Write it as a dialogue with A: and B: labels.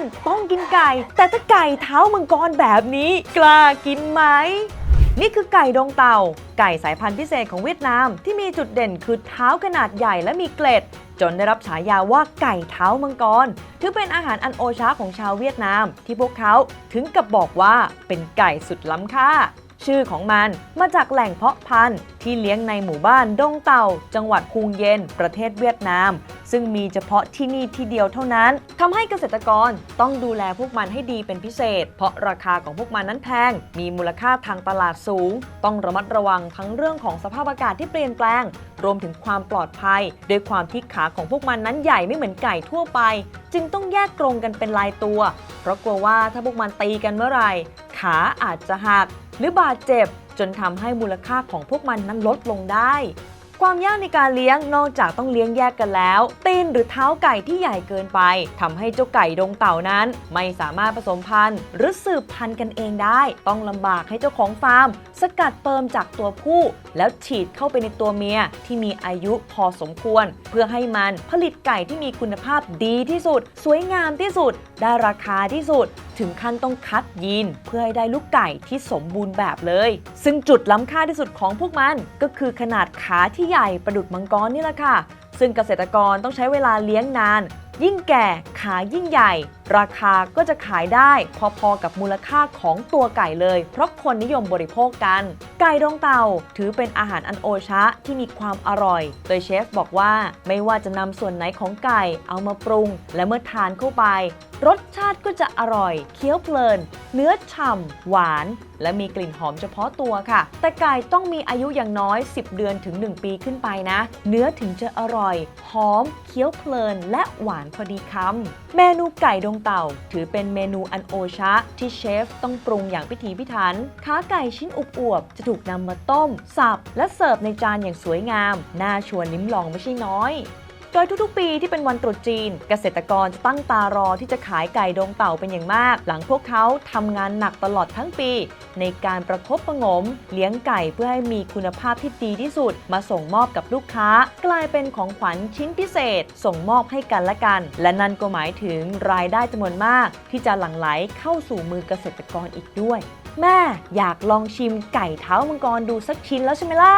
A: นต้องกินไก่ แต่ถ้าไก่เท้ามังกรแบบนี้กล้ากินไหม นี่คือไก่ดงเต่า ไก่สายพันธุ์พิเศษของเวียดนาม ที่มีจุดเด่นคือเท้าขนาดใหญ่และมีเกล็ด จนได้รับฉายาว่าไก่เท้ามังกร ถือเป็นอาหารอันโอชาของชาวเวียดนาม ที่พวกเขาถึงกับบอกว่าเป็นไก่สุดล้ำค่า ชื่อของมันมาจากแหล่งเพาะพันธุ์ที่เลี้ยงในหมู่บ้านดงเต่า จังหวัดคุงเย็น ประเทศเวียดนาม ซึ่งมีเฉพาะที่นี่ที่เดียวเท่านั้นทำให้เกษตรกรต้องดูแลพวกมันให้ดีเป็นพิเศษ เพราะราคาของพวกมันนั้นแพง มีมูลค่าทางตลาดสูง ต้องระมัดระวังทั้งเรื่องของสภาพอากาศที่เปลี่ยนแปลง รวมถึงความปลอดภัย โดยความที่ขาของพวกมันนั้นใหญ่ไม่เหมือนไก่ทั่วไป จึงต้องแยกกรงกันเป็นลายตัว เพราะกลัวว่าถ้าพวกมันตีกันเมื่อไหร่ ขาอาจจะหัก หรือบาดเจ็บ จนทำให้มูลค่าของพวกมันนั้นลดลงได้ ความยากในการเลี้ยงนอกจากต้องเลี้ยงแยกกันแล้ว ตีนหรือเท้าไก่ที่ใหญ่เกินไปทำให้เจ้าไก่ดงเต่านั้น ไม่สามารถผสมพันธุ์ หรือสืบพันธุ์กันเองได้ ต้องลำบากให้เจ้าของฟาร์ม สกัดเปิมจากตัวผู้ แล้วฉีดเข้าไปในตัวเมียที่มีอายุพอสมควร เพื่อให้มันผลิตไก่ที่มีคุณภาพดีที่สุด สวยงามที่สุด ได้ราคาที่สุดถึงขั้นต้องคัดยีนเพื่อให้ได้ลูกไก่ที่สมบูรณ์แบบเลย ซึ่งจุดล้ำค่าที่สุดของพวกมัน ก็คือขนาดขาที่ใหญ่ประดุดมังกรนี่แหละค่ะ ซึ่งเกษตรกรต้องใช้เวลาเลี้ยงนาน ยิ่งแก่ขายิ่งใหญ่ ราคาก็จะขายได้พอๆกับมูลค่าของตัวไก่เลย เพราะคนนิยมบริโภคกัน ไก่ดองเต่าถือเป็นอาหารอันโอชะที่มีความอร่อย โดยเชฟบอกว่าไม่ว่าจะนำส่วนไหนของไก่เอามาปรุง และเมื่อทานเข้าไป รสชาติก็จะอร่อย เคี้ยวเพลิน เนื้อฉ่ำหวาน และมีกลิ่นหอมเฉพาะตัวค่ะ แต่ไก่ต้องมีอายุอย่างน้อย 10 เดือนถึง 1 ปีขึ้นไปนะ เนื้อถึงจะอร่อย หอม เคี้ยวเพลิน และหวานพอดีคำเมนูไก่ดงเต่า ถือเป็นเมนูอันโอชะ ที่เชฟต้องปรุงอย่างพิถีพิถันขาไก่ชิ้นอุบอวบๆจะถูกนำมาต้ม สับ และเสิร์ฟในจานอย่างสวยงาม น่าชวนลิ้มลองไม่ใช่น้อย โดยทุกๆ ปีที่เป็นวันตรุษจีน เกษตรกรจะตั้งตารอที่จะขายไก่ดงเต่าเป็นอย่างมาก หลังพวกเขาทำงานหนักตลอดทั้งปี ในการประคบประงม เลี้ยงไก่เพื่อให้มีคุณภาพที่ดีที่สุด มาส่งมอบกับลูกค้า กลายเป็นของขวัญชิ้นพิเศษ ส่งมอบให้กันและกัน และนั่นก็หมายถึงรายได้จำนวนมาก ที่จะหลั่งไหลเข้าสู่มือเกษตรกรอีกด้วย แม่อยากลองชิมไก่เท้ามังกรดูสักชิ้นแล้วใช่ไหมล่ะ